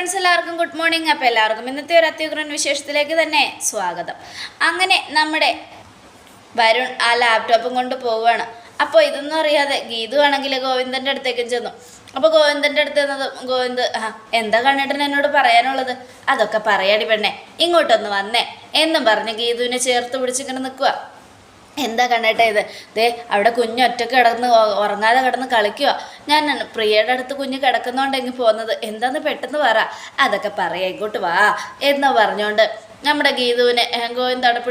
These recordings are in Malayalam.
ഫ്രണ്ട്സ് എല്ലാവർക്കും ഗുഡ് മോർണിംഗ് അപ്പോൾ എല്ലാവർക്കും ഇന്നത്തെ ഒരു അത്യുഗ്രൻ വിശേഷത്തിലേക്ക് തന്നെ സ്വാഗതം. അങ്ങനെ നമ്മുടെ വരുൺ ആ ലാപ്ടോപ്പും കൊണ്ട് പോവുകയാണ്. അപ്പോൾ ഇതൊന്നും അറിയാതെ ഗീതു ആണെങ്കിൽ ഗോവിന്ദന്റെ അടുത്തേക്കും ചെന്നു. അപ്പോൾ ഗോവിന്ദന്റെ അടുത്ത് ചെന്നത് ഗോവിന്ദ് ആ എന്താ കണ്ടിട്ട് എന്നോട് പറയാനുള്ളത്? അതൊക്കെ പറയാടി പെണ്ണെ. ഇങ്ങോട്ടൊന്ന് വന്നേ. എന്നും പറഞ്ഞ് ഗീതുവിനെ ചേർത്ത് പിടിച്ചിങ്ങനെ നിൽക്കുക. എന്താ കണ്ണേട്ടാ ഇത്? ദേ അവിടെ കുഞ്ഞ് ഒറ്റയ്ക്ക് കിടന്ന് ഉറങ്ങാതെ കിടന്ന് കളിക്കുക. ഞാൻ പ്രിയയുടെ അടുത്ത് കുഞ്ഞ് കിടക്കുന്നോണ്ടെങ്കിൽ പോകുന്നത്. എന്താന്ന് പെട്ടെന്ന് പറ. അതൊക്കെ പറയാം ഇങ്ങോട്ട് വാ എന്ന് പറഞ്ഞുകൊണ്ട് നമ്മുടെ ഗീതുവിനെ എങ്കോയും അവിടെ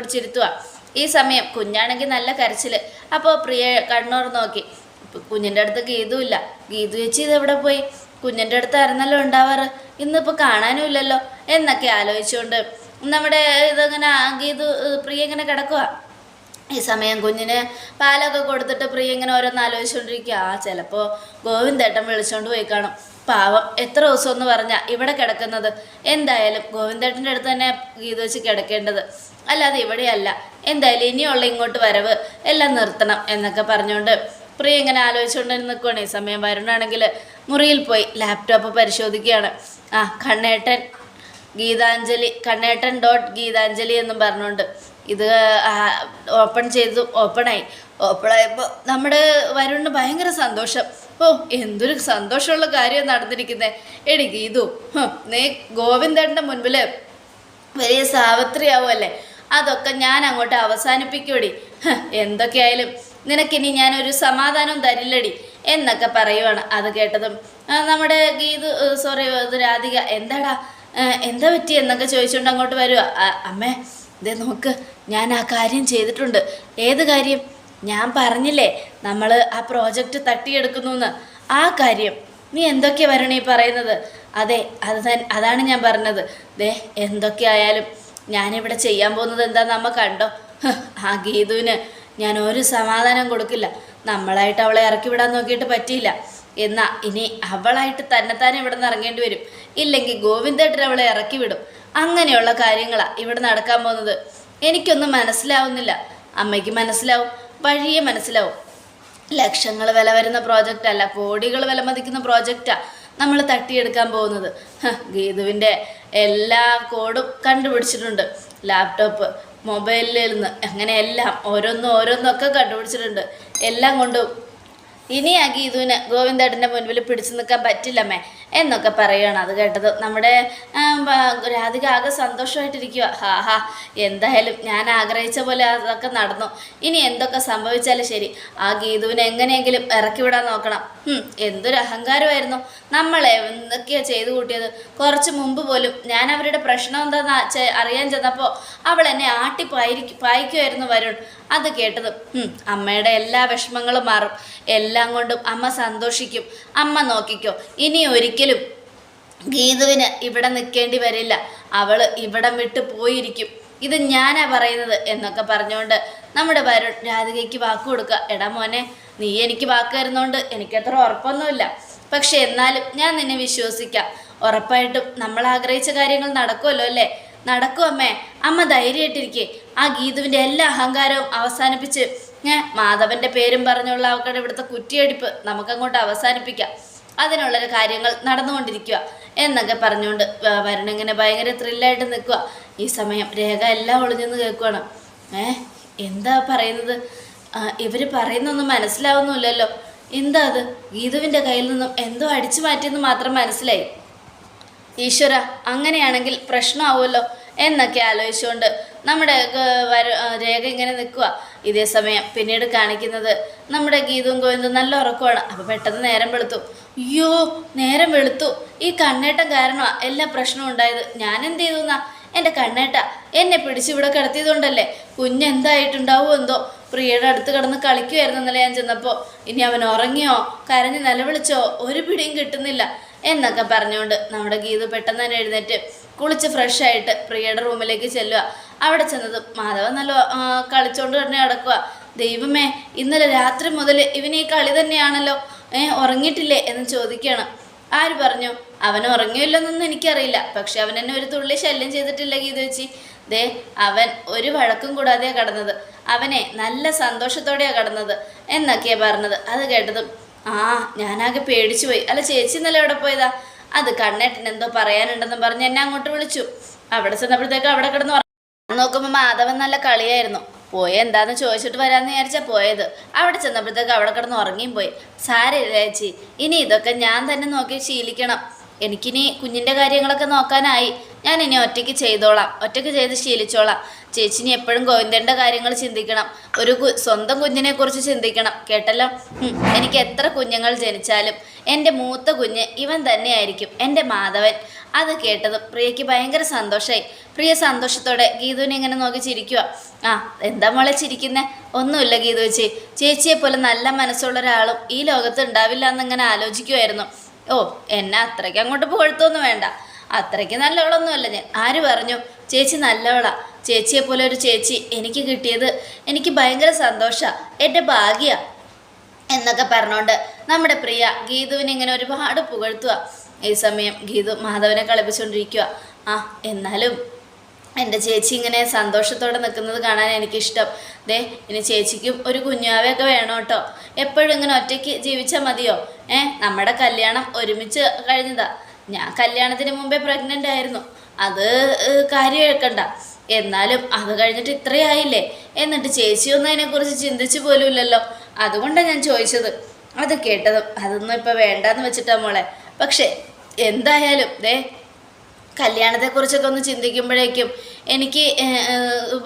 ഈ സമയം കുഞ്ഞാണെങ്കിൽ നല്ല കരച്ചിൽ അപ്പോൾ പ്രിയ കണ്ണൂർ നോക്കി. കുഞ്ഞിന്റെ അടുത്ത് ഗീതു ഇല്ല. ഗീതു ചേച്ചി ഇത് എവിടെ പോയി? കുഞ്ഞിന്റെ അടുത്തായിരുന്നല്ലോ ഉണ്ടാവാറ്. ഇന്നിപ്പോൾ കാണാനും ഇല്ലല്ലോ എന്നൊക്കെ ആലോചിച്ചുകൊണ്ട് നമ്മുടെ ഇതങ്ങനെ ഗീതു പ്രിയ ഇങ്ങനെ കിടക്കുക ഈ സമയം കുഞ്ഞിന് പാലൊക്കെ കൊടുത്തിട്ട് പ്രിയ ഇങ്ങനെ ഓരോന്ന് ആലോചിച്ചുകൊണ്ടിരിക്കുക ആ ചിലപ്പോൾ ഗോവിന്ദേട്ടൻ വിളിച്ചുകൊണ്ട് പോയി കാണും. പാവം എത്ര ദിവസം എന്ന് പറഞ്ഞാൽ ഇവിടെ കിടക്കുന്നത്. എന്തായാലും ഗോവിന്ദേട്ടന്റെ അടുത്ത് തന്നെ ഗീത വെച്ച് കിടക്കേണ്ടത്. അല്ലാതെ ഇവിടെയല്ല. എന്തായാലും ഇനിയുള്ള ഇങ്ങോട്ട് വരവ് എല്ലാം നിർത്തണം എന്നൊക്കെ പറഞ്ഞുകൊണ്ട് പ്രിയ ഇങ്ങനെ ആലോചിച്ചുകൊണ്ട് നിൽക്കുകയാണ് ഈ സമയം വരുണാണെങ്കിൽ മുറിയിൽ പോയി ലാപ്ടോപ്പ് പരിശോധിക്കുകയാണ്. ആ കണ്ണേട്ടൻ ഗീതാഞ്ജലി കണ്ണേട്ടൻ ഡോട്ട് ഗീതാഞ്ജലി എന്നും പറഞ്ഞുകൊണ്ട് ഇത് ഓപ്പൺ ചെയ്തു ഓപ്പണായി ഓപ്പണായപ്പോൾ നമ്മുടെ വരുണിന് ഭയങ്കര സന്തോഷം. ഓ എന്തൊരു സന്തോഷമുള്ള കാര്യം നടന്നിരിക്കുന്നത് എടി ഗീതു നീ ഗോവിന്ദന്റെ മുൻപിൽ വലിയ സാവിത്രിയാവുമല്ലേ? അതൊക്കെ ഞാൻ അങ്ങോട്ട് അവസാനിപ്പിക്കൂടി എന്തൊക്കെയായാലും നിനക്കിനി ഞാനൊരു സമാധാനം തരില്ലടി എന്നൊക്കെ പറയുവാണ് അത് കേട്ടതും. നമ്മുടെ ഗീതു സോറി രാധിക എന്താടാ എന്താ പറ്റി എന്നൊക്കെ ചോദിച്ചുകൊണ്ട് അങ്ങോട്ട് വരുക അമ്മേ ഇതേ നോക്ക് ഞാൻ ആ കാര്യം ചെയ്തിട്ടുണ്ട്. ഏത് കാര്യം? ഞാൻ പറഞ്ഞില്ലേ നമ്മൾ ആ പ്രോജക്റ്റ് തട്ടിയെടുക്കുന്നു എന്ന് ആ കാര്യം. നീ എന്തൊക്കെ വരണേ പറയുന്നത്? അതെ അത് അതാണ് ഞാൻ പറഞ്ഞത്. ദേ എന്തൊക്കെയായാലും ഞാനിവിടെ ചെയ്യാൻ പോകുന്നത് എന്താണെന്ന് നമ്മ കണ്ടോ? ആ ഗീതുവിന് ഞാൻ ഒരു സമാധാനം കൊടുക്കില്ല. നമ്മളായിട്ട് അവളെ ഇറക്കി വിടാൻ നോക്കിയിട്ട് പറ്റിയില്ല. എന്നാ ഇനി അവളായിട്ട് തന്നെത്താനെ ഇവിടെ നിന്ന് ഇറങ്ങേണ്ടി വരും. ഇല്ലെങ്കിൽ ഗോവിന്ദേട്ടൻ അവളെ ഇറക്കി വിടും. അങ്ങനെയുള്ള കാര്യങ്ങളാണ് ഇവിടെ നടക്കാൻ പോകുന്നത്. എനിക്കൊന്നും മനസ്സിലാവുന്നില്ല. അമ്മയ്ക്ക് മനസ്സിലാവും വഴിയെ മനസ്സിലാവും. ലക്ഷങ്ങൾ വില വരുന്ന പ്രോജക്റ്റ് അല്ല കോടികൾ വില മതിക്കുന്ന പ്രോജക്റ്റാണ് നമ്മൾ തട്ടിയെടുക്കാൻ പോകുന്നത്. ഗീതുവിന്റെ എല്ലാ കോഡും കണ്ടുപിടിച്ചിട്ടുണ്ട്. ലാപ്ടോപ്പ് മൊബൈലിൽ നിന്ന് അങ്ങനെ എല്ലാം ഓരോന്നും ഓരോന്നൊക്കെ കണ്ടുപിടിച്ചിട്ടുണ്ട്. എല്ലാം കൊണ്ടും ഇനി ആ ഗീതുവിന് ഗോവിന്ദേട്ടന്റെ മുൻപിൽ പിടിച്ചു നിൽക്കാൻ പറ്റില്ലമ്മേ എന്നൊക്കെ പറയുകയാണ് അത് കേട്ടത് നമ്മുടെ രാധിക ആകെ സന്തോഷമായിട്ടിരിക്കുക ഹാ ഹാ. എന്തായാലും ഞാൻ ആഗ്രഹിച്ച പോലെ അതൊക്കെ നടന്നു. ഇനി എന്തൊക്കെ സംഭവിച്ചാലും ശരി. ആ ഗീതുവിനെ എങ്ങനെയെങ്കിലും ഇറക്കി വിടാൻ നോക്കണം. എന്തൊരു അഹങ്കാരമായിരുന്നു. നമ്മളെ എന്തൊക്കെയാ ചെയ്തു കൂട്ടിയത്? കുറച്ച് മുമ്പ് പോലും ഞാൻ അവരുടെ പ്രശ്നം എന്താണെന്ന് അറിയാൻ ചെന്നപ്പോൾ അവൾ എന്നെ ആട്ടി പായിക്കുമായിരുന്നു വരുൺ. അത് കേട്ടതും. അമ്മയുടെ എല്ലാ വിഷമങ്ങളും മാറും. എല്ലാം കൊണ്ടും അമ്മ സന്തോഷിക്കും. അമ്മ നോക്കിക്കോ ഇനി ഒരിക്കലും ഗീതുവിന് ഇവിടെ നിൽക്കേണ്ടി വരില്ല. അവൾ ഇവിടം വിട്ട് പോയിരിക്കും. ഇത് ഞാനാ പറയുന്നത് എന്നൊക്കെ പറഞ്ഞുകൊണ്ട് നമ്മുടെ വരുൺ രാധികയ്ക്ക് വാക്ക് കൊടുക്കുക. എടാ മോനെ നീ എനിക്ക് വാക്ക് തരുന്നോണ്ട് എനിക്കത്ര ഉറപ്പൊന്നുമില്ല. പക്ഷെ എന്നാലും ഞാൻ നിന്നെ വിശ്വസിക്കാം. ഉറപ്പായിട്ടും നമ്മൾ ആഗ്രഹിച്ച കാര്യങ്ങൾ നടക്കുമല്ലോ അല്ലേ? നടക്കും അമ്മേ. അമ്മ ധൈര്യമായിട്ടിരിക്കെ. ആ ഗീതുവിന്റെ എല്ലാ അഹങ്കാരവും അവസാനിപ്പിച്ച് ഞാൻ മാധവന്റെ പേരും പറഞ്ഞുള്ള അവക്കടെ ഇവിടുത്തെ കുറ്റിയടിപ്പ് നമുക്കങ്ങോട്ട് അവസാനിപ്പിക്കാം. അതിനുള്ളൊരു കാര്യങ്ങൾ നടന്നുകൊണ്ടിരിക്കുക എന്നൊക്കെ പറഞ്ഞുകൊണ്ട് വ- വരുണിങ്ങനെ ഭയങ്കര ത്രില്ലായിട്ട് നിൽക്കുക. ഈ സമയം രേഖ എല്ലാം ഒളിഞ്ഞെന്ന് കേൾക്കുവാണ്. ഏ എന്താ പറയുന്നത്? ഇവർ പറയുന്നൊന്നും മനസ്സിലാവുന്നില്ലല്ലോ എന്താ അത്? ഗീതുവിന്റെ കയ്യിൽ നിന്നും എന്തോ അടിച്ചു മാറ്റിയെന്ന് മാത്രം മനസ്സിലായി. ഈശ്വര അങ്ങനെയാണെങ്കിൽ പ്രശ്നമാവുമല്ലോ എന്നൊക്കെ ആലോചിച്ചുകൊണ്ട് നമ്മുടെ രേഖ ഇങ്ങനെ നിൽക്കുക. ഇതേ സമയം പിന്നീട് കാണിക്കുന്നത് നമ്മുടെ ഗീതവും ഗോവിന്ദും നല്ല ഉറക്കമാണ്. അപ്പോൾ പെട്ടെന്ന് നേരം വെളുത്തു. അയ്യോ നേരം വെളുത്തു. ഈ കണ്ണേട്ടം കാരണമാണ് എല്ലാ പ്രശ്നവും ഉണ്ടായത്. ഞാൻ എന്ത് ചെയ്തു എന്നാ എന്റെ കണ്ണേട്ട എന്നെ പിടിച്ച് ഇവിടെ കിടത്തിയതുകൊണ്ടല്ലേ? കുഞ്ഞെന്തായിട്ടുണ്ടാവോ എന്തോ? പ്രിയയുടെ അടുത്ത് കിടന്ന് കളിക്കുമായിരുന്നു എന്നല്ല ഞാൻ ചെന്നപ്പോൾ ഇനി അവൻ ഉറങ്ങിയോ? കരഞ്ഞ് നിലവിളിച്ചോ? ഒരു പിടിയും കിട്ടുന്നില്ല. എന്നൊക്കെ പറഞ്ഞുകൊണ്ട് നമ്മുടെ ഗീതു പെട്ടെന്ന് തന്നെ എഴുന്നേറ്റ് കുളിച്ച് ഫ്രഷ് ആയിട്ട് പ്രിയയുടെ റൂമിലേക്ക് ചെല്ലുക. അവിടെ ചെന്നത്. മാധവൻ നല്ല കളിച്ചോണ്ട് തന്നെ കിടക്കുക ദൈവമേ ഇന്നലെ രാത്രി മുതൽ ഇവന് ഈ കളി തന്നെയാണല്ലോ. ഏ ഉറങ്ങിയിട്ടില്ലേ എന്ന് ചോദിക്കുകയാണ് ആര് പറഞ്ഞു? അവൻ ഉറങ്ങിയില്ലെന്നൊന്നും എനിക്കറിയില്ല. പക്ഷെ അവൻ എന്നെ ഒരു തുള്ളി ശല്യം ചെയ്തിട്ടില്ല ഗീത വെച്ചി ദേ അവൻ ഒരു വഴക്കും കൂടാതെയാണ് കടന്നത്. അവനെ നല്ല സന്തോഷത്തോടെയാണ് കടന്നത് എന്നൊക്കെയാണ് പറഞ്ഞത്. അത് കേട്ടതും ആ ഞാനാകെ പേടിച്ചു പോയി. അല്ല ചേച്ചി ഇന്നലെ എവിടെ പോയതാ? അത് കണ്ണേട്ടൻ എന്തോ പറയാനുണ്ടെന്ന് പറഞ്ഞ് എന്നെ അങ്ങോട്ട് വിളിച്ചു. അവിടെ ചെന്നപ്പോഴത്തേക്ക് അവിടെ കിടന്ന്. നോക്കുമ്പോൾ മാധവൻ നല്ല കളിയായിരുന്നു. പോയ എന്താന്ന് ചോദിച്ചിട്ട് വരാമെന്ന് വിചാരിച്ചാ പോയത്. അവിടെ ചെന്നപ്പോഴത്തേക്ക് അവിടെ കിടന്ന് ഉറങ്ങിയും പോയി. സാരമില്ല ചേച്ചി ഇനി ഇതൊക്കെ ഞാൻ തന്നെ നോക്കി ശീലിക്കണം. എനിക്കിനി കുഞ്ഞിന്റെ കാര്യങ്ങളൊക്കെ നോക്കാനായി. ഞാൻ ഇനി ഒറ്റയ്ക്ക് ചെയ്തോളാം. ഒറ്റയ്ക്ക് ചെയ്ത് ശീലിച്ചോളാം. ചേച്ചിനി എപ്പോഴും ഗോവിന്ദന്റെ കാര്യങ്ങൾ ചിന്തിക്കണം. ഒരു സ്വന്തം കുഞ്ഞിനെ കുറിച്ച് ചിന്തിക്കണം. കേട്ടല്ലോ? എനിക്ക് എത്ര കുഞ്ഞുങ്ങൾ ജനിച്ചാലും എന്റെ മൂത്ത കുഞ്ഞ് ഇവൻ തന്നെയായിരിക്കും എന്റെ മാധവൻ. അത് കേട്ടതും പ്രിയയ്ക്ക് ഭയങ്കര സന്തോഷമായി പ്രിയ സന്തോഷത്തോടെ ഗീതുവിനെ ഇങ്ങനെ നോക്കി ചിരിക്കുക ആ എന്താ മോളെ ചിരിക്കുന്നേ? ഒന്നുമില്ല ഗീതു ചേച്ചി. ചേച്ചിയെ പോലെ നല്ല മനസ്സുള്ള ഒരാളും ഈ ലോകത്ത് ഉണ്ടാവില്ല എന്നിങ്ങനെ ആലോചിക്കുമായിരുന്നു ഓ എന്നെ അത്രയ്ക്ക് അങ്ങോട്ട് പുകഴ്ത്തൊന്നും വേണ്ട. അത്രയ്ക്ക് നല്ലവളൊന്നുമല്ല ഞാൻ. ആര് പറഞ്ഞു? ചേച്ചി നല്ലവളാ. ചേച്ചിയെ പോലെ ഒരു ചേച്ചി എനിക്ക് കിട്ടിയത് എനിക്ക് ഭയങ്കര സന്തോഷമാണ് എന്റെ ഭാഗ്യ. എന്നൊക്കെ പറഞ്ഞുകൊണ്ട് നമ്മുടെ പ്രിയ ഗീതുവിനെ ഇങ്ങനെ ഒരുപാട് പുകഴ്ത്തുക ഈ സമയം ഗീതു മാധവനെ കളിപ്പിച്ചുകൊണ്ടിരിക്കുക ആ എന്നാലും എന്റെ ചേച്ചി ഇങ്ങനെ സന്തോഷത്തോടെ നിൽക്കുന്നത് കാണാൻ എനിക്കിഷ്ടം. ദേ ഇനി ചേച്ചിക്കും ഒരു കുഞ്ഞാവയൊക്കെ വേണം കേട്ടോ. എപ്പോഴും ഇങ്ങനെ ഒറ്റയ്ക്ക് ജീവിച്ചാൽ മതിയോ? ഏ നമ്മുടെ കല്യാണം ഒരുമിച്ച് കഴിഞ്ഞതാ. ഞാൻ കല്യാണത്തിന് മുമ്പേ പ്രഗ്നന്റ് ആയിരുന്നു. അത് കാര്യം കേൾക്കണ്ട എന്നാലും അത് കഴിഞ്ഞിട്ട് ഇത്രയായില്ലേ? എന്നിട്ട് ചേച്ചിയൊന്നും അതിനെക്കുറിച്ച് ചിന്തിച്ചു പോലുമില്ലല്ലോ. അതുകൊണ്ടാണ് ഞാൻ ചോദിച്ചത്. അത് കേട്ടതും അതൊന്നും ഇപ്പം വേണ്ടാന്ന് വെച്ചിട്ടാ മോളെ. പക്ഷേ എന്തായാലും ദേ കല്യാണത്തെക്കുറിച്ചൊക്കെ ഒന്ന് ചിന്തിക്കുമ്പോഴേക്കും എനിക്ക്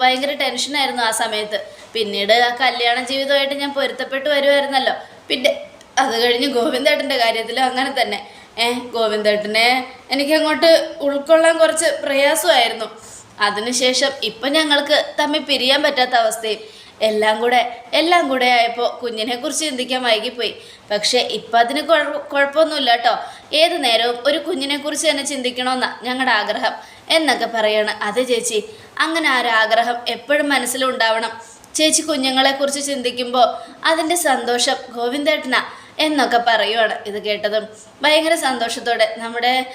ഭയങ്കര ടെൻഷനായിരുന്നു ആ സമയത്ത്. പിന്നീട് ആ കല്യാണ ജീവിതമായിട്ട് ഞാൻ പൊരുത്തപ്പെട്ട് വരുമായിരുന്നല്ലോ പിന്നെ അത് കഴിഞ്ഞ് ഗോവിന്ദേട്ടന്റെ കാര്യത്തിലും അങ്ങനെ തന്നെ. ഏഹ് ഗോവിന്ദേട്ടനെ എനിക്ക് അങ്ങോട്ട് ഉൾക്കൊള്ളാൻ കുറച്ച് പ്രയാസമായിരുന്നു. അതിനുശേഷം ഇപ്പം ഞങ്ങൾക്ക് തമ്മിൽ പിരിയാൻ പറ്റാത്ത അവസ്ഥയും. എല്ലാം കൂടെ എല്ലാം കൂടെ ആയപ്പോൾ കുഞ്ഞിനെ കുറിച്ച് ചിന്തിക്കാൻ വൈകിപ്പോയി. പക്ഷേ ഇപ്പം അതിന് കുഴ- കുഴപ്പമൊന്നുമില്ല കേട്ടോ. ഏത് നേരവും ഒരു കുഞ്ഞിനെ കുറിച്ച് തന്നെ ചിന്തിക്കണമെന്നാണ് ഞങ്ങളുടെ ആഗ്രഹം. എന്നൊക്കെ പറയാണ്. അതെ ചേച്ചി അങ്ങനെ ആ ഒരു ആഗ്രഹം എപ്പോഴും മനസ്സിലുണ്ടാവണം. ചേച്ചി കുഞ്ഞുങ്ങളെക്കുറിച്ച് ചിന്തിക്കുമ്പോൾ അതിന്റെ സന്തോഷം ഗോവിന്ദേട്ടനാ എന്നൊക്കെ പറയുവാണ് ഇത് കേട്ടതും. ഭയങ്കര സന്തോഷത്തോടെ നമ്മുടെ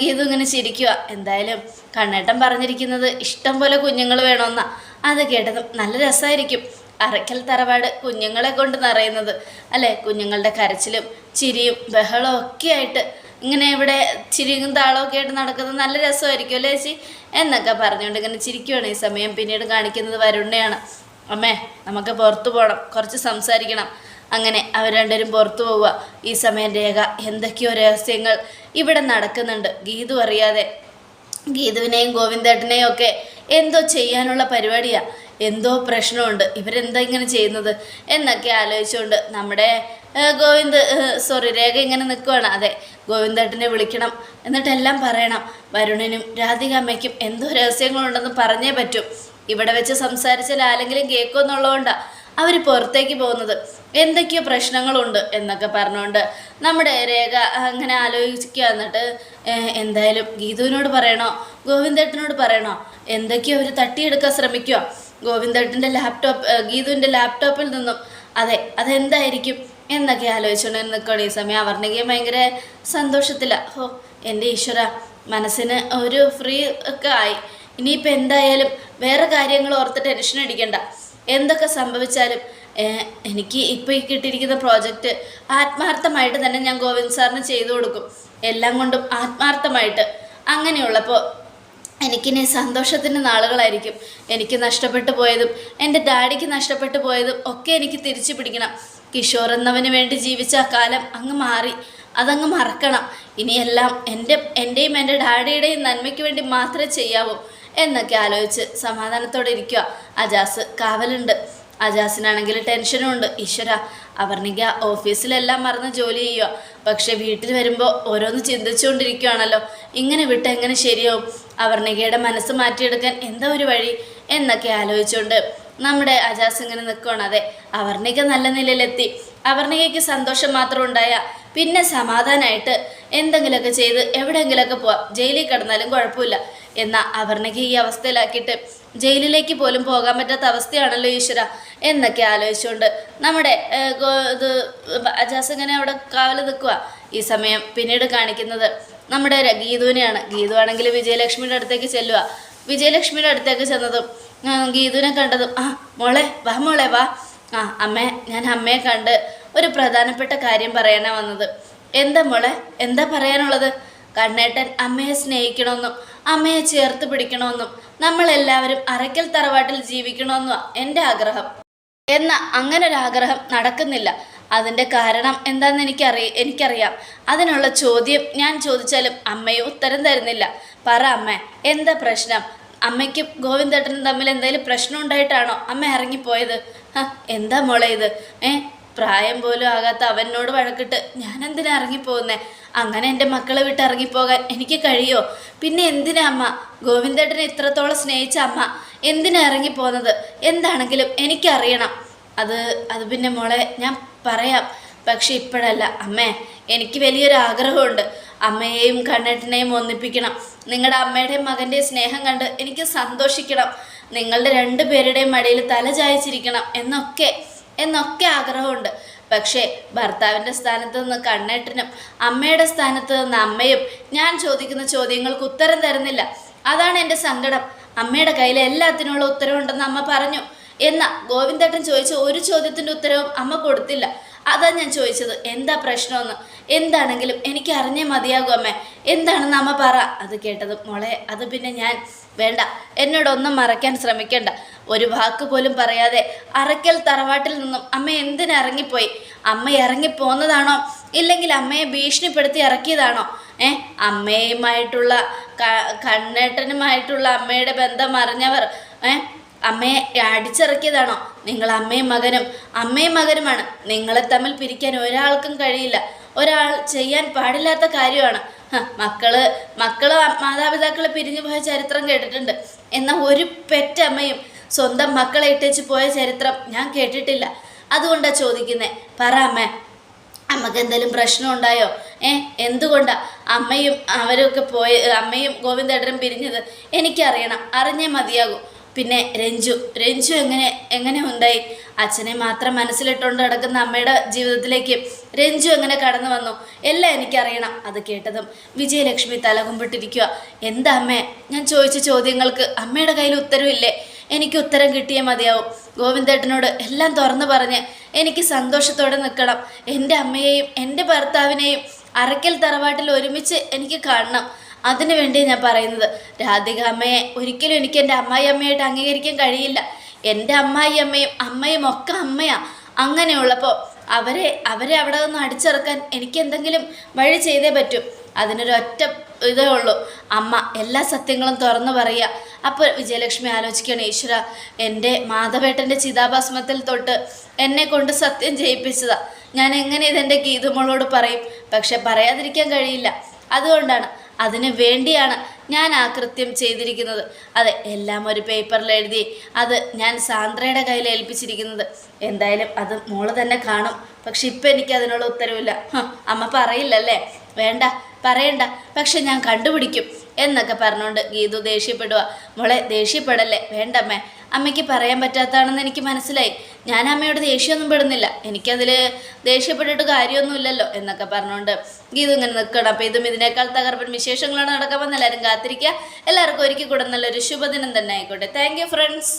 ഗീതു ഇങ്ങനെ ചിരിക്കുക എന്തായാലും കണ്ണേട്ടൻ പറഞ്ഞിരിക്കുന്നത് ഇഷ്ടം പോലെ കുഞ്ഞുങ്ങൾ വേണമെന്നാ അത് കേട്ടതും നല്ല രസമായിരിക്കും. അറയ്ക്കൽ തറവാട് കുഞ്ഞുങ്ങളെ കൊണ്ട് നിറയുന്നത്. അല്ലേ? കുഞ്ഞുങ്ങളുടെ കരച്ചിലും ചിരിയും ബഹളവും ഒക്കെ ആയിട്ട് ഇങ്ങനെ ഇവിടെ ചിരിയും താളമൊക്കെ ആയിട്ട് നടക്കുന്നത് നല്ല രസമായിരിക്കും അല്ലേ ചേച്ചി? എന്നൊക്കെ പറഞ്ഞുകൊണ്ട് ഇങ്ങനെ ചിരിക്കുവാണ് ഈ സമയം. പിന്നീട് കാണിക്കുന്നത് വരുണ്ണയാണ് അമ്മേ നമുക്ക് പുറത്തു പോകണം കുറച്ച് സംസാരിക്കണം. അങ്ങനെ അവർ രണ്ടുപേരും പുറത്തു പോവുക. ഈ സമയം രേഖ എന്തൊക്കെയോ രഹസ്യങ്ങൾ ഇവിടെ നടക്കുന്നുണ്ട്. ഗീതു അറിയാതെ ഗീതുവിനെയും ഗോവിന്ദേട്ടനെയും ഒക്കെ എന്തോ ചെയ്യാനുള്ള പരിപാടിയാ. എന്തോ പ്രശ്നമുണ്ട്. ഇവരെന്താ ഇങ്ങനെ ചെയ്യുന്നത്? എന്നൊക്കെ ആലോചിച്ചുകൊണ്ട് നമ്മുടെ ഗോവിന്ദ് സോറി രേഖ ഇങ്ങനെ നിൽക്കുവാണ്. അതെ ഗോവിന്ദേട്ടനെ വിളിക്കണം. എന്നിട്ടെല്ലാം പറയണം. വരുണിനും രാധികാമ്മയ്ക്കും എന്തോ രഹസ്യങ്ങളുണ്ടെന്ന് പറഞ്ഞേ പറ്റും. ഇവിടെ വെച്ച് സംസാരിച്ചാൽ ആരെങ്കിലും കേൾക്കുമെന്നുള്ളതുകൊണ്ടാണ് അവർ പുറത്തേക്ക് പോകുന്നത്. എന്തൊക്കെയോ പ്രശ്നങ്ങളുണ്ട് എന്നൊക്കെ പറഞ്ഞുകൊണ്ട് നമ്മുടെ രേഖ അങ്ങനെ ആലോചിക്കുക. എന്നിട്ട് എന്തായാലും ഗീതുവിനോട് പറയണോ? ഗോവിന്ദേട്ടനോട് പറയണോ? എന്തൊക്കെയോ അവർ തട്ടിയെടുക്കാൻ ശ്രമിക്കുക ഗോവിന്ദേട്ടന്റെ ലാപ്ടോപ്പ് ഗീതുവിന്റെ ലാപ്ടോപ്പിൽ നിന്നും. അതെ അതെന്തായിരിക്കും? എന്നൊക്കെ ആലോചിച്ചുകൊണ്ട് നിൽക്കുകയാണ് ഈ സമയം. അവർണികയും ഭയങ്കര സന്തോഷത്തില്ല ഹോ എന്റെ ഈശ്വര മനസ്സിന് ഒരു ഫ്രീ ഒക്കെ ആയി. ഇനിയിപ്പോൾ എന്തായാലും വേറെ കാര്യങ്ങൾ ഓർത്ത് ടെൻഷൻ അടിക്കണ്ട. എന്തൊക്കെ സംഭവിച്ചാലും എനിക്ക് ഇപ്പോൾ ഈ കിട്ടിയിരിക്കുന്ന പ്രോജക്റ്റ് ആത്മാർത്ഥമായിട്ട് തന്നെ ഞാൻ ഗോവിന്ദ് സാറിന് ചെയ്തു കൊടുക്കും. എല്ലാം കൊണ്ടും ആത്മാർത്ഥമായിട്ട്. അങ്ങനെയുള്ളപ്പോൾ എനിക്കിനി സന്തോഷത്തിന്റെ നാളുകളായിരിക്കും. എനിക്ക് നഷ്ടപ്പെട്ടു പോയതും എന്റെ ഡാഡിക്ക് നഷ്ടപ്പെട്ടു പോയതും ഒക്കെ എനിക്ക് തിരിച്ചു പിടിക്കണം. കിഷോർ എന്നവന് വേണ്ടി ജീവിച്ച ആ കാലം അങ്ങ് മാറി. അതങ്ങ് മറക്കണം. ഇനിയെല്ലാം എന്റെ എന്റെയും എന്റെ ഡാഡിയുടെയും നന്മയ്ക്ക് വേണ്ടി മാത്രമേ ചെയ്യാവൂ എന്നൊക്കെ ആലോചിച്ച് സമാധാനത്തോടെ ഇരിക്കുക അജാസ് കാവലുണ്ട്. അജാസിനാണെങ്കിൽ ടെൻഷനും ഉണ്ട് ഈശ്വര അവർണിക ഓഫീസിലെല്ലാം മറന്ന് ജോലി ചെയ്യുക. പക്ഷെ വീട്ടിൽ വരുമ്പോൾ ഓരോന്ന് ചിന്തിച്ചുകൊണ്ടിരിക്കുകയാണല്ലോ ഇങ്ങനെ വിട്ട് എങ്ങനെ ശരിയാവും? അവർണികയുടെ മനസ്സ് മാറ്റിയെടുക്കാൻ എന്താ ഒരു വഴി? എന്നൊക്കെ ആലോചിച്ചുകൊണ്ട് നമ്മുടെ അജാസ് ഇങ്ങനെ നിൽക്കുകയാണ് അതെ അവർണിക നല്ല നിലയിലെത്തി. അവർണികയ്ക്ക് സന്തോഷം മാത്രം ഉണ്ടായ പിന്നെ സമാധാനമായിട്ട് എന്തെങ്കിലുമൊക്കെ ചെയ്ത് എവിടെയെങ്കിലുമൊക്കെ പോവാം. ജയിലിൽ കിടന്നാലും കുഴപ്പമില്ല. എന്നാൽ അവർണയ്ക്ക് ഈ അവസ്ഥയിലാക്കിയിട്ട് ജയിലിലേക്ക് പോലും പോകാൻ പറ്റാത്ത അവസ്ഥയാണല്ലോ ഈശ്വര. എന്നൊക്കെ ആലോചിച്ചുകൊണ്ട് നമ്മുടെ ഇത് അജാസ് ഇങ്ങനെ അവിടെ കാവൽ നിൽക്കുക ഈ സമയം പിന്നീട് കാണിക്കുന്നത് നമ്മുടെ ഗീതുവിനെയാണ്. ഗീതു ആണെങ്കിൽ വിജയലക്ഷ്മിയുടെ അടുത്തേക്ക് ചെല്ലുക വിജയലക്ഷ്മിയുടെ അടുത്തേക്ക് ചെന്നതും ഗീതുവിനെ കണ്ടതും ആ മോളെ വാ മോളെ വാ. ആ അമ്മേ ഞാൻ അമ്മയെ കണ്ട് ഒരു പ്രധാനപ്പെട്ട കാര്യം പറയാനാ വന്നത്. എന്താ മോളെ? എന്താ പറയാനുള്ളത്? കണ്ണേട്ടൻ അമ്മയെ സ്നേഹിക്കണമെന്നും അമ്മയെ ചേർത്ത് പിടിക്കണമെന്നും നമ്മളെല്ലാവരും അരക്കൽ തറവാട്ടിൽ ജീവിക്കണമെന്നും എന്റെ ആഗ്രഹം. എന്ന അങ്ങനൊരാഗ്രഹം നടക്കുന്നില്ല. അതിന്റെ കാരണം എന്താണെന്ന് എനിക്കറിയ എനിക്കറിയാം. അതിനുള്ള ചോദ്യം ഞാൻ ചോദിച്ചാലും അമ്മയെ ഉത്തരം തരുന്നില്ല. പറ അമ്മ എന്താ പ്രശ്നം? അമ്മയ്ക്കും ഗോവിന്ദേട്ടനും തമ്മിൽ എന്തെങ്കിലും പ്രശ്നം ഉണ്ടായിട്ടാണോ അമ്മ ഇറങ്ങിപ്പോയത്? എന്താ മോളെ ഇത്? ഏ പ്രായം പോലും ആകാത്ത അവനോട് വഴക്കിട്ട് ഞാൻ എന്തിനാ ഇറങ്ങിപ്പോകുന്നേ? അങ്ങനെ എന്റെ മക്കളെ വിട്ട് ഇറങ്ങിപ്പോകാൻ എനിക്ക് കഴിയോ? പിന്നെ എന്തിനാ അമ്മ? ഗോവിന്ദേട്ടനെ ഇത്രത്തോളം സ്നേഹിച്ച അമ്മ എന്തിനാ ഇറങ്ങിപ്പോകുന്നത്? എന്താണെങ്കിലും എനിക്കറിയണം. അത് അത് പിന്നെ മോളെ ഞാൻ പറയാം. പക്ഷെ ഇപ്പോഴല്ല. അമ്മേ എനിക്ക് വലിയൊരു ആഗ്രഹമുണ്ട്. അമ്മയെയും കണ്ണേട്ടനെയും ഒന്നിപ്പിക്കണം. നിങ്ങളുടെ അമ്മയുടെയും മകന്റെയും സ്നേഹം കണ്ട് എനിക്ക് സന്തോഷിക്കണം. നിങ്ങളുടെ രണ്ടു പേരുടെയും മടിയിൽ തല ചായച്ചിരിക്കണം എന്നൊക്കെ. എന്നൊക്കെ ആഗ്രഹമുണ്ട്. പക്ഷേ ഭർത്താവിന്റെ സ്ഥാനത്ത് നിന്ന് കണ്ണേട്ടനും അമ്മയുടെ സ്ഥാനത്ത് നിന്ന് അമ്മയും ഞാൻ ചോദിക്കുന്ന ചോദ്യങ്ങൾക്ക് ഉത്തരം തരുന്നില്ല. അതാണ് എന്റെ സങ്കടം. അമ്മയുടെ കയ്യിൽ എല്ലാത്തിനുള്ള ഉത്തരവുണ്ടെന്ന് അമ്മ പറഞ്ഞു. എന്ന ഗോവിന്ദേട്ടൻ ചോദിച്ച ഒരു ചോദ്യത്തിന്റെ ഉത്തരവും അമ്മ കൊടുത്തില്ല. അതാ ഞാൻ ചോദിച്ചത് എന്താ പ്രശ്നമെന്ന്? എന്താണെങ്കിലും എനിക്ക് അറിഞ്ഞേ മതിയാകും അമ്മേ. എന്താണെന്ന് അമ്മ പറ. അത് കേട്ടത് മോളെ അത് പിന്നെ ഞാൻ വേണ്ട. എന്നോടൊന്നും മറയ്ക്കാൻ ശ്രമിക്കണ്ട. ഒരു വാക്ക് പോലും പറയാതെ അറയ്ക്കൽ തറവാട്ടിൽ നിന്നും അമ്മ എന്തിനിറങ്ങിപ്പോയി അമ്മ ഇറങ്ങിപ്പോന്നതാണോ? ഇല്ലെങ്കിൽ അമ്മയെ ഭീഷണിപ്പെടുത്തി ഇറക്കിയതാണോ? ഏ? അമ്മയുമായിട്ടുള്ള കണ്ണേട്ടനുമായിട്ടുള്ള അമ്മയുടെ ബന്ധം അറിഞ്ഞവർ ഏ? അമ്മയെ അടിച്ചിറക്കിയതാണോ? നിങ്ങൾ അമ്മയും മകനും. അമ്മയും മകനുമാണ്. നിങ്ങളെ തമ്മിൽ പിരിക്കാൻ ഒരാൾക്കും കഴിയില്ല. ഒരാൾ ചെയ്യാൻ പാടില്ലാത്ത കാര്യമാണ്. മക്കൾ മക്കൾ മാതാപിതാക്കളെ പിരിഞ്ഞു പോയ ചരിത്രം കേട്ടിട്ടുണ്ട്. എന്നാൽ ഒരു പെറ്റമ്മയും സ്വന്തം മക്കളെ ഇട്ടേച്ച് പോയ ചരിത്രം ഞാൻ കേട്ടിട്ടില്ല. അതുകൊണ്ടാണ് ചോദിക്കുന്നേ. പറ അമ്മേ. അമ്മയ്ക്ക് എന്തെങ്കിലും പ്രശ്നം ഉണ്ടായോ? ഏ എന്തുകൊണ്ടാ? അമ്മയും അവരൊക്കെ പോയ അമ്മയും ഗോവിന്ദേട്ടനും പിരിഞ്ഞത് എനിക്കറിയണം. അറിഞ്ഞേ മതിയാകൂ. പിന്നെ രഞ്ജു. രഞ്ജു എങ്ങനെ എങ്ങനെ ഉണ്ടായി? അച്ഛനെ മാത്രം മനസ്സിലിട്ടുകൊണ്ട് നടക്കുന്ന അമ്മയുടെ ജീവിതത്തിലേക്ക് രഞ്ജു എങ്ങനെ കടന്നു വന്നു? എല്ലാം എനിക്കറിയണം അത് കേട്ടതും വിജയലക്ഷ്മി തലകുമ്പിട്ടിരിക്കുക. എന്താ അമ്മേ ഞാൻ ചോദിച്ച ചോദ്യങ്ങൾക്ക് അമ്മയുടെ കയ്യിൽ ഉത്തരവില്ലേ? എനിക്ക് ഉത്തരം കിട്ടിയേ മതിയാവും. ഗോവിന്ദേട്ടനോട് എല്ലാം തുറന്നു പറഞ്ഞ് എനിക്ക് സന്തോഷത്തോടെ നിൽക്കണം. എന്റെ അമ്മയെയും എന്റെ ഭർത്താവിനെയും അറയ്ക്കൽ തറവാട്ടിൽ ഒരുമിച്ച് എനിക്ക് കാണണം. അതിനു വേണ്ടി ഞാൻ പറയുന്നത് രാധിക അമ്മയെ ഒരിക്കലും എനിക്ക് എന്റെ അമ്മായി അമ്മയായിട്ട് അംഗീകരിക്കാൻ കഴിയില്ല. എന്റെ അമ്മായി അമ്മയും അമ്മയും ഒക്കെ അമ്മയാ. അങ്ങനെയുള്ളപ്പോൾ അവരെ അവരെ അവിടെ നിന്ന് അടിച്ചിറക്കാൻ എനിക്ക് എന്തെങ്കിലും വഴി ചെയ്തേ പറ്റും. അതിനൊരൊറ്റ ഇതേ ഉള്ളൂ. അമ്മ എല്ലാ സത്യങ്ങളും തുറന്നു പറയുക. അപ്പോൾ വിജയലക്ഷ്മി ആലോചിക്കുകയാണ് ഈശ്വര എന്റെ മാധവേട്ടന്റെ ചിതാഭസ്മത്തിൽ തൊട്ട് എന്നെ കൊണ്ട് സത്യം ചെയ്യിപ്പിച്ചതാ ഞാൻ എങ്ങനെ ഇതെന്റെ ഗീതുമോളോട് പറയും? പക്ഷെ പറയാതിരിക്കാൻ കഴിയില്ല. അതുകൊണ്ടാണ് അതിനു വേണ്ടിയാണ് ഞാൻ ആ കൃത്യം ചെയ്തിരിക്കുന്നത്. അതെ എല്ലാം ഒരു പേപ്പറിൽ എഴുതി. അത് ഞാൻ സാന്ദ്രയുടെ കയ്യിൽ ഏൽപ്പിച്ചിരിക്കുന്നത്. എന്തായാലും അത് മോൾ തന്നെ കാണും. പക്ഷെ ഇപ്പം എനിക്ക് അതിനുള്ള ഉത്തരവില്ല. അമ്മ പറയില്ലല്ലേ? വേണ്ട പറയണ്ട. പക്ഷെ ഞാൻ കണ്ടുപിടിക്കും എന്നൊക്കെ പറഞ്ഞുകൊണ്ട് ഗീതു ദേഷ്യപ്പെടുക മോളെ ദേഷ്യപ്പെടല്ലേ? വേണ്ടമ്മേ. അമ്മയ്ക്ക് പറയാൻ പറ്റാത്തതാണെന്ന് എനിക്ക് മനസ്സിലായി. ഞാൻ അമ്മയോട് ദേഷ്യമൊന്നും പെടുന്നില്ല. എനിക്കതിൽ ദേഷ്യപ്പെട്ടിട്ട് കാര്യമൊന്നുമില്ലല്ലോ എന്നൊക്കെ പറഞ്ഞുകൊണ്ട് ഗീത ഇങ്ങനെ നിൽക്കണം. അപ്പോൾ ഇതും ഇതിനേക്കാൾ തകർപ്പൻ വിശേഷങ്ങളാണ് നടക്കാൻ വന്ന് എല്ലാവരും കാത്തിരിക്കുക. എല്ലാവർക്കും ഒരിക്കൽ കൂടെ നല്ലൊരു ശുഭദിനം തന്നെ ആയിക്കോട്ടെ. Thank friends